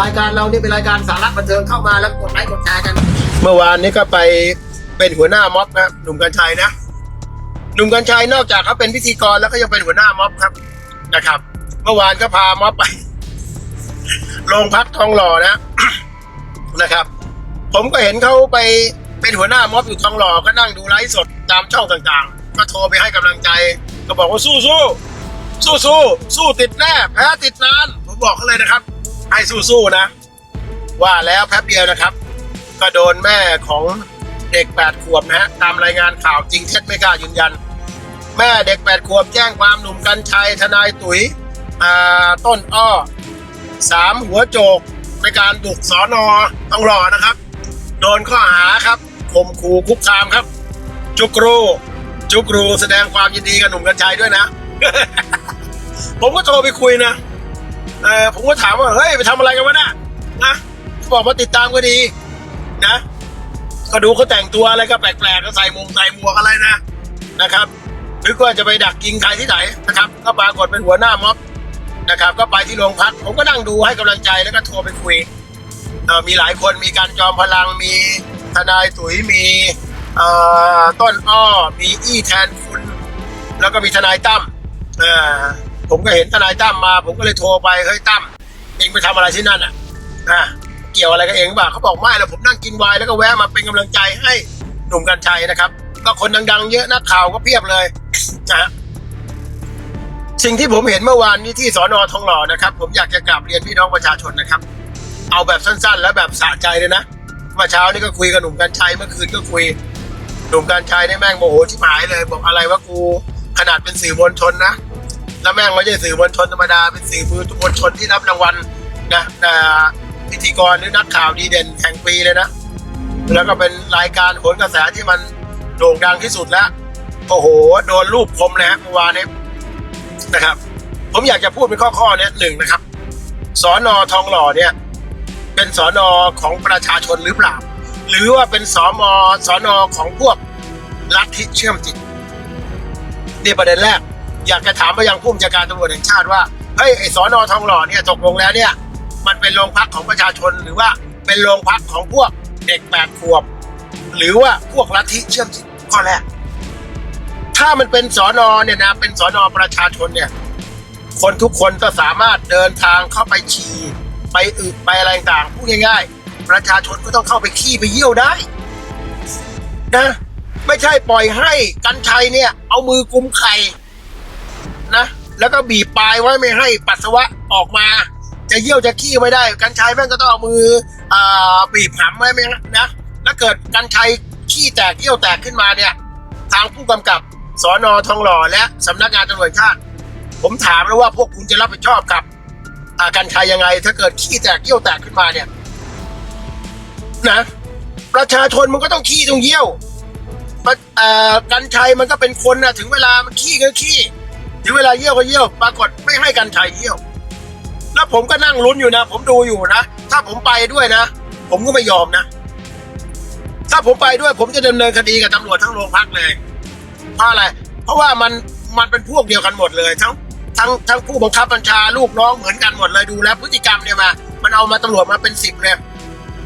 รายการเรานี่เป็นรายการสาระบันเทิงเข้ามาแล้วกดไลค์กดแชร์กัน เมื่อวานนี้ก็ไปเป็นหัวหน้าม็อบนะหนุ่มกัญชัยนะหนุ่มกัญชัยนอกจากเขาเป็นพิธีกรแล้วก็ยังเป็นหัวหน้าม็อบครับนะครับ เมื่อวานก็พาม็อบไปโรงพักทองหล่อนะนะครับ ผมก็เห็นเขาไปเป็นหัวหน้าม็อบอยู่ทองหล่อก็นั่งดูไลฟ์สดตามช่องต่างๆ ก็โทรไปให้กำลังใจ ก็บอกว่าสู้สู้สู้สู้สู้ติดแน่แพ้ติดนาน ผมบอกเขาเลยนะครับ ให้สู้สู้นะ ว่าแล้วแป๊บเดียวนะครับ ก็โดนแม่ของเด็กแปดขวบนะฮะตามรายงานข่าวจริงเท็จไม่กล้ายืนยัน แม่เด็กแปดขวบแจ้งความหนุ่มกัญชัยทนายตุ๋ยต้นอ้อสามหัวโจกในการบุกสอนอต้องรอนะครับ โดนข้อหาครับข่มขู่คุกคามครับ จุกรูจุกรูแสดงความยินดีกับหนุ่มกัญชัยด้วยนะ ผมก็โทรไปคุยนะ เออผมก็ถามว่าเฮ้ยไปทำอะไรกันวะน่ะนะเขาบอกมาติดตามก็ดีนะก็ดูเขาแต่งตัวอะไรก็แปลกๆก็ใส่มงใส่หมวกอะไรนะนะครับหรือว่าจะไปดักยิงใครที่ไหนนะครับ ก็ปรากฏเป็นหัวหน้าม็อบนะครับ ก็ไปที่โรงพักผมก็นั่งดูให้กำลังใจแล้วก็โทรไปคุยมีหลายคนมีการจอมพลังมีทนายตุ๋ยมีต้นอ้อมีอี้แทนคุณ แล้วก็มีทนายตั้มอ ผมก็เห็นทนายตั้มมา ผมก็เลยโทรไปเฮ้ยตั้มเองไปทำอะไรที่นั่นอะอะเกี่ยวอะไรกับเองบ้างเขาบอกไม่แล้วผมนั่งกินวน์แล้วก็แวะมาเป็นกำลังใจให้หนุ่มกัญชัยนะครับ ก็คนดังๆ เยอะนักข่าวก็เพียบเลยนะฮะสิ่งที่ผมเห็นเมื่อวานนี้ที่สอนอทองหล่อนะครับ ผมอยากจะกราบเรียนพี่น้องประชาชนนะครับ เอาแบบสั้นๆ และแบบสะใจเลยนะเมื่อเช้านี่ก็คุยกับหนุ่มกัญชัยเมื่อคืนก็คุยหนุ่มกัญชัยนี่แม่งโมโหชิบหายเลย บอกอะไรว่ากูขนาดเป็นสื่อมวลชนนะ แล้วแม่งไม่ใช่สื่อมวลชนธรรมดา เป็นสื่อมวลชนที่รับรางวัลนะนะพิธีกรหรือนักข่าวดีเด่นแห่งปีเลยนะ แล้วก็เป็นรายการโหนกระแสที่มันโด่งดังที่สุดแล้วโอ้โห โดนรูปคมเลยฮะเมื่อวานนี้นะครับ ผมอยากจะพูดเป็นข้อๆเนี้ยหนึ่งนะครับสอนอทองหล่อเนี่ย เป็นสอนอของประชาชนหรือเปล่า หรือว่าเป็นสอมอสอนอของพวกลัทธิเชื่อมจิตนี่ประเด็นแรก อยากจะถามไปยังผู้บัญชาการตำรวจแห่งชาติว่าเฮ้ยไอสอนอทองหล่อเนี่ยตกลงแล้วเนี่ย มันเป็นโรงพักของประชาชนหรือว่าเป็นโรงพักของพวกเด็กแปดขวบ หรือว่าพวกลัทธิเชื่อมจิตข้อแรกถ้ามันเป็นสอนอเนี่ยนะเป็นสอนอประชาชนเนี่ย คนทุกคนก็สามารถเดินทางเข้าไปฉี่ไปอึไปอะไรต่างๆพูดง่าย ๆ ประชาชนก็ต้องเข้าไปขี้ไปเยี่ยวได้นะไม่ใช่ปล่อยให้กันชัยเนี่ย เอามือกุมไข่ แล้วก็บีบปลายไว้ไม่ให้ปัสสาวะออกมา จะเยี่ยวจะขี้ไม่ได้ กันชัยแม่งก็ต้องเอามืออ่าบีบหำไว้ไม่นะแล้วเกิดกันชัยขี้แตกเยี่ยวแตกขึ้นมาเนี่ย ทางผู้กำกับสอนอทองหล่อและสำนักงานตำรวจชาติ ผมถามแล้วว่าพวกคุณจะรับผิดชอบกับกันชัยยังไง ถ้าเกิดขี้แตกเยี่ยวแตกขึ้นมาเนี่ยนะประชาชนมันก็ต้องขี้ต้องเยี่ยวเอ่อกันชัยมันก็เป็นคนนะถึงเวลามันขี้ก็ขี้ ถึงเวลาเยี่ยวก็เยี่ยวปรากฏไม่ให้กันชัยเยี่ยว แล้วผมก็นั่งลุ้นอยู่นะ ผมดูอยู่นะ ถ้าผมไปด้วยนะ ผมก็ไม่ยอมนะ ถ้าผมไปด้วย ผมจะดำเนินคดีกับตำรวจทั้งโรงพักเลยเพราะอะไร เพราะว่ามันมันเป็นพวกเดียวกันหมดเลย ทั้งทั้งทั้งผู้บังคับบัญชาลูกน้องเหมือนกันหมดเลยดูแลพฤติกรรมเนี่ยมา มันเอามาตำรวจมาเป็นสิบเลย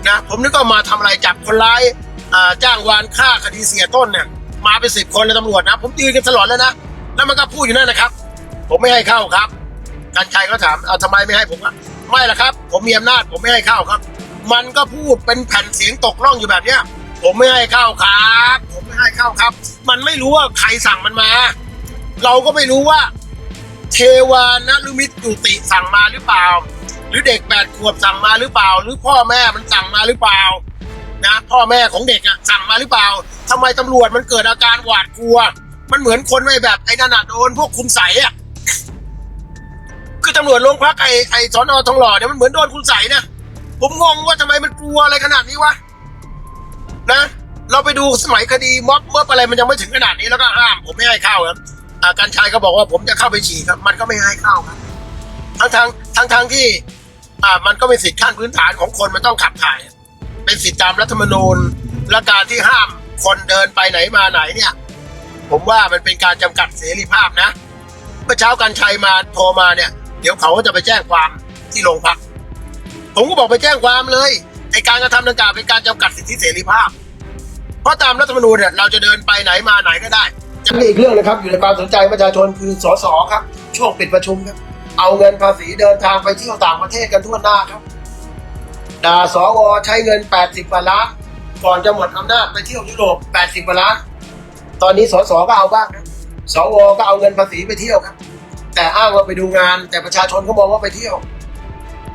นะผมนึกว่ามาทำอะไรจับคนร้ายจ้างวานฆ่าคดีเสียต้นเนี่ยมาเป็นสิบคนเลยตำรวจนะ ผมยืนกันตลอดแล้วนะ แล้วมันก็พูดอยู่นั่นนะครับ ผมไม่ให้เข้าครับกันชัยก็ถามเอาทำไมไม่ให้ผมอะไม่ละครับ ผมมีอำนาจผมไม่ให้เข้าครับ มันก็พูดเป็นแผ่นเสียงตกล่องอยู่แบบเนี้ยผมไม่ให้เข้าครับ ผมไม่ให้เข้าครับ มันไม่รู้ว่าใครสั่งมันมา เราก็ไม่รู้ว่าเทวานลุมิตจุติสั่งมาหรือเปล่า หรือเด็กแปดขวบสั่งมาหรือเปล่า หรือพ่อแม่มันสั่งมาหรือเปล่า นะ พ่อแม่ของเด็กอะสั่งมาหรือเปล่าทำไมตำรวจมันเกิดอาการหวาดกลัว มันเหมือนคนไม่แบบไอ้นั่นน่ะโดนพวกคุณใสอะคือตำรวจโรงพักไอ้ไอ้สอนอทองหล่อเนี่ยมันเหมือนโดนคุณใส่นะผมงงว่าทำไมมันกลัวอะไรขนาดนี้วะนะเราไปดูสมัยคดีม็อบเมื่ออะไรมันยังไม่ถึงขนาดนี้แล้วก็ห้าม ผมไม่ให้เข้าครับอ่าการชัยก็บอกว่าผมจะเข้าไปฉี่ครับ มันก็ไม่ให้เข้าครับทั้งทางทั้งทางที่ อ่ามันก็เป็นสิทธิขั้นพื้นฐานของคนมันต้องขับถ่าย เป็นสิทธิตามรัฐธรรมนูญและการที่ห้ามคนเดินไปไหนมาไหนเนี่ย ผมว่ามันเป็นการจำกัดเสรีภาพนะเมื่อเช้ากันชัยมาโทรมาเนี่ย เดี๋ยวเขาก็จะไปแจ้งความที่โรงพัก ผมก็บอกไปแจ้งความเลยไอการกระทำดังกล่าวเป็นการจำกัดสิทธิเสรีภาพ เพราะตามรัฐธรรมนูญเนี่ยเราจะเดินไปไหนมาไหนก็ได้จะมีอีกเรื่องนะครับ อยู่ในความสนใจประชาชนคือสสครับ ช่วงปิดประชุมครับ เอาเงินภาษีเดินทางไปเที่ยวต่างประเทศกันทั่วหน้าครับด่าสวใช้เงิน 80กว่าล้านก่อนจะหมดอำนาจไปเที่ยวยุโรป 80กว่าล้าน ตอนนี้สสก็เอาบ้างครับสวก็เอาเงินภาษีไปเที่ยวครับ แต่อ้างว่าไปดูงาน แต่ประชาชนก็มองว่าไปเที่ยว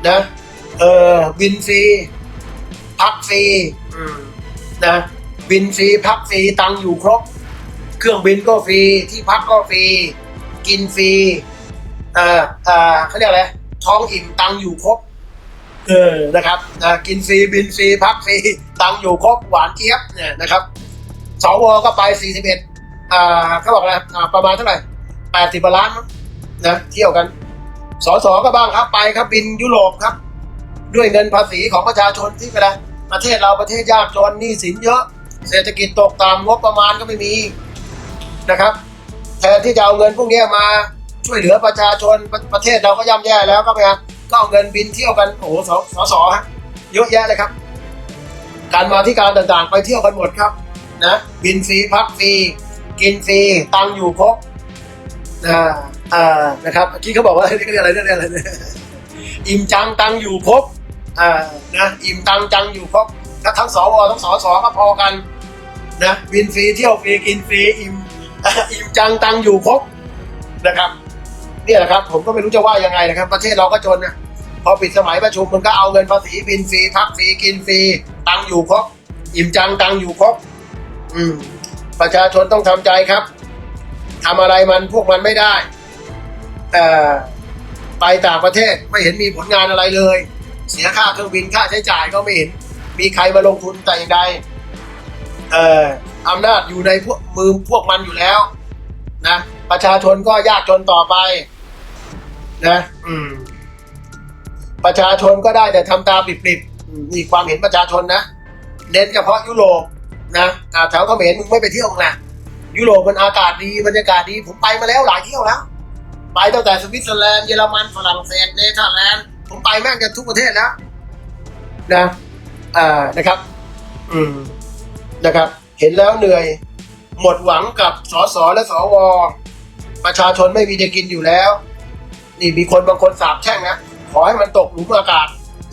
นะเออบินฟรีพักฟรีนะบินฟรีพักฟรีตังค์อยู่ครบ เครื่องบินก็ฟรีที่พักก็ฟรีกินฟรีเอ่อเอ่อเขาเรียกอะไรท้องอิ่มตังค์อยู่ครบ เออนะครับนะกินฟรีบินฟรีพักฟรีตังค์อยู่ครบหวานเจี๊ยบเนี่ยนะครับ สวก็ไป41อ่าเขาบอกอะอ่าประมาณเท่าไหร่80ล้านมั้งนนะเที่ยวกันสสก็บ้างครับไปครับบินยุโรปครับ ด้วยเงินภาษีของประชาชนที่ไปแล้วประเทศเราประเทศยากจนหนี้สินเยอะ เศรษฐกิจตกต่ำงบประมาณก็ไม่มีนะครับแทนที่จะเอาเงินพวกนี้มาช่วยเหลือประชาชนประประเทศเราก็ย่ำแย่แล้วก็ไปครับก็เอาเงินบินเที่ยวกันโอ้โหสสสฮะเยอะแยะเลยครับ การมาที่การต่างๆ ไปเที่ยวกันหมดครับ นะบินฟรีพักฟรีกินฟรีตังอยู่ครบอ่าอ่านะครับเมื่อกี้เขาบอกว่าเรียกอะไรเรียกอะไรอิ่มจังตังอยู่ครบอ่านะอิ่มตังจังอยู่ครบถ้าทั้งสวทั้งสสก็พอกันนะบินฟรีเที่ยวฟรีกินฟรีอิ่มอิ่มจังตังอยู่ครบนะครับเนี่ยแหละครับผมก็ไม่รู้จะว่ายังไงนะครับ ประเทศเราก็จนนะพอปิดสมัยประชุมมันก็เอาเงินภาษีบินฟรีพักฟรีกินฟรีตังอยู่ครบอิ่มจังตังอยู่ครบ อืม ประชาชนต้องทำใจครับทำอะไรมันพวกมันไม่ได้เอ่อไปต่างประเทศไม่เห็นมีผลงานอะไรเลย เสียค่าเครื่องบินค่าใช้จ่ายก็ไม่เห็น มีใครมาลงทุนแต่อย่างใดเอ่ออำนาจอยู่ในพวกมือพวกมันอยู่แล้วนะประชาชนก็ยากจนต่อไปนะอืม ประชาชนก็ได้แต่ทำตามปิบๆมนี่ความเห็นประชาชนนะเน้นเฉพาะยุโรป นะแถวเขมรมึงไม่ไปเที่ยวนะยุโรปมันอากาศดีบรรยากาศดีผมไปมาแล้วหลายเที่ยวแล้ว ไปตั้งแต่สวิตเซอร์แลนด์เยอรมันฝรั่งเศสเนเธอร์แลนด์ผมไปแม่งกันทุกประเทศแล้วนะอ่านะครับ อืมนะครับ เห็นแล้วเหนื่อย หมดหวังกับสสและสวประชาชนไม่มีจะกินอยู่แล้ว นี่มีคนบางคนสาบแช่งนะขอให้มันตกหลุมอากาศ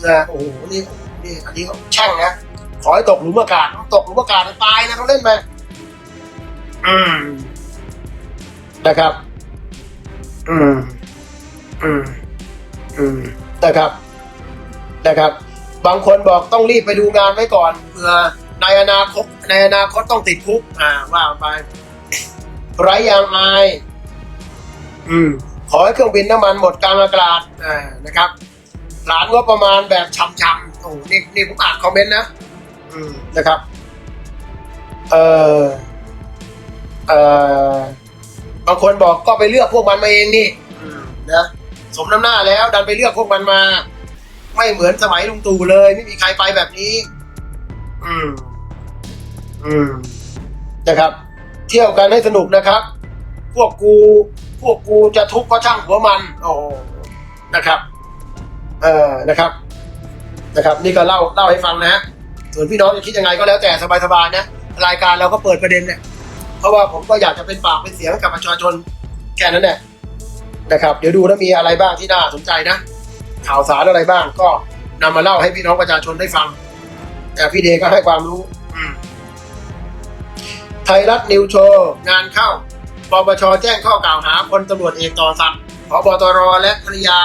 นะโอ้โหนี่นี่อันนี้เขาแช่งนะ ขอให้ตกหลุมอากาศตกหลุมอากาศตายนะเขาเล่นไปอืมนะครับ อืม อืม อืม นะครับ นะครับ บางคนบอกต้องรีบไปดูงานไว้ก่อนเผื่อในอนาคตในอนาคตต้องติดคุก อ่า ว่าไปไรยางอายอืม ขอให้เครื่องบินน้ำมันหมดกลางอากาศอ่านะครับ หลานว่าประมาณแบบช้ำๆโอ้นี่นี่ผมอ่านคอมเมนต์นะ นะครับเออเออบางคนบอกก็ไปเลือกพวกมันมาเองนี่นะสมน้ำหน้าแล้วดันไปเลือกพวกมันมา ไม่เหมือนสมัยลุงตู่เลย ไม่มีใครไปแบบนี้ อืม อืมนะครับ เที่ยวกันให้สนุกนะครับ พวกกู พวกกูจะทุกข์ก็ช่างหัวมัน โอ้นะครับ เออนะครับ นะครับ นี่ก็เล่าเล่าให้ฟังนะฮะ ส่วนพี่น้องจะคิดยังไงก็แล้วแต่สบายๆนะ รายการเราก็เปิดประเด็นเนี่ยเพราะว่าผมก็อยากจะเป็นปากเป็นเสียงให้กับประชาชนแค่นั้นแหละนะครับ เดี๋ยวดูแล้วมีอะไรบ้างที่น่าสนใจนะ ข่าวสารอะไรบ้างก็นำมาเล่าให้พี่น้องประชาชนได้ฟัง แต่พี่เดก็ให้ความรู้อืไทยรัฐนิวโชว์งานเข้าปปชแจ้งข้อกล่าวหาพลตำรวจเอกต่อสักดิ์พบตรและภรรยา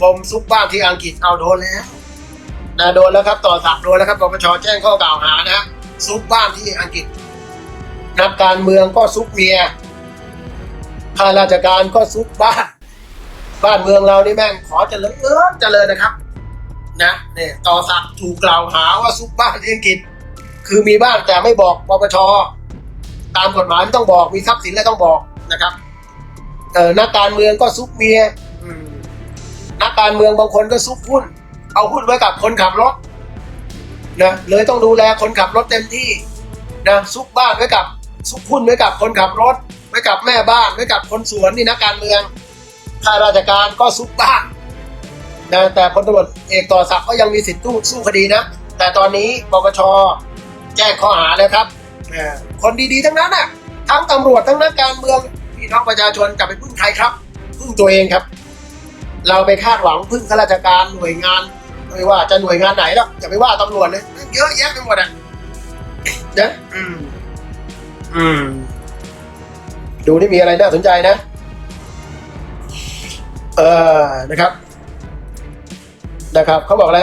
ปมซุกบ้านที่อังกฤษเอาโดนแล้ว นะโดนแล้วครับต่อสักโดนแล้วครับปปชแจ้งข้อกล่าวหานะซุกบ้านที่อังกฤษนักการเมืองก็ซุกเมียข้าราชการก็ซุกบ้าน บ้านเมืองเรานี่แม่งขอเจริญเจริญนะครับ นะเนี่ยต่อสักถูกกล่าวหาว่าซุกบ้านที่อังกฤษ คือมีบ้านแต่ไม่บอกปปชตามกฎหมายไม่ต้องบอกมีทรัพย์สินแล้วต้องบอกนะครับเออนักการเมืองก็ซุกเมียนักการเมืองบางคนก็ซุกหุ้น เอาหุ้นไว้กับคนขับรถนะเลยต้องดูแลคนขับรถเต็มที่นะซุกบ้านไว้กับซุกหุ้นไว้กับคนขับรถไว้กับแม่บ้านไว้กับคนสวนนี่นักการเมืองข้าราชการก็ซุกบ้านนะแต่พลตำรวจเอกต่อศักดิ์ก็ยังมีสิทธิ์สู้สู้คดีนะ แต่ตอนนี้ปปชแจ้งข้อหาแล้วครับคนดีๆทั้งนั้นน่ะทั้งตำรวจทั้งนักการเมืองพี่น้องประชาชนจะไปพึ่งใครครับพึ่งตัวเองครับ เราไปคาดหวังพึ่งข้าราชการหน่วยงาน ไม่ว่าจะหน่วยงานไหนหรอกอย่าไปว่าตำรวจเลยเยอะแยะไปหมดอะนะอืม อืม ดูนี่มีอะไรน่าสนใจนะ เออนะครับ นะครับเขาบอกอะไร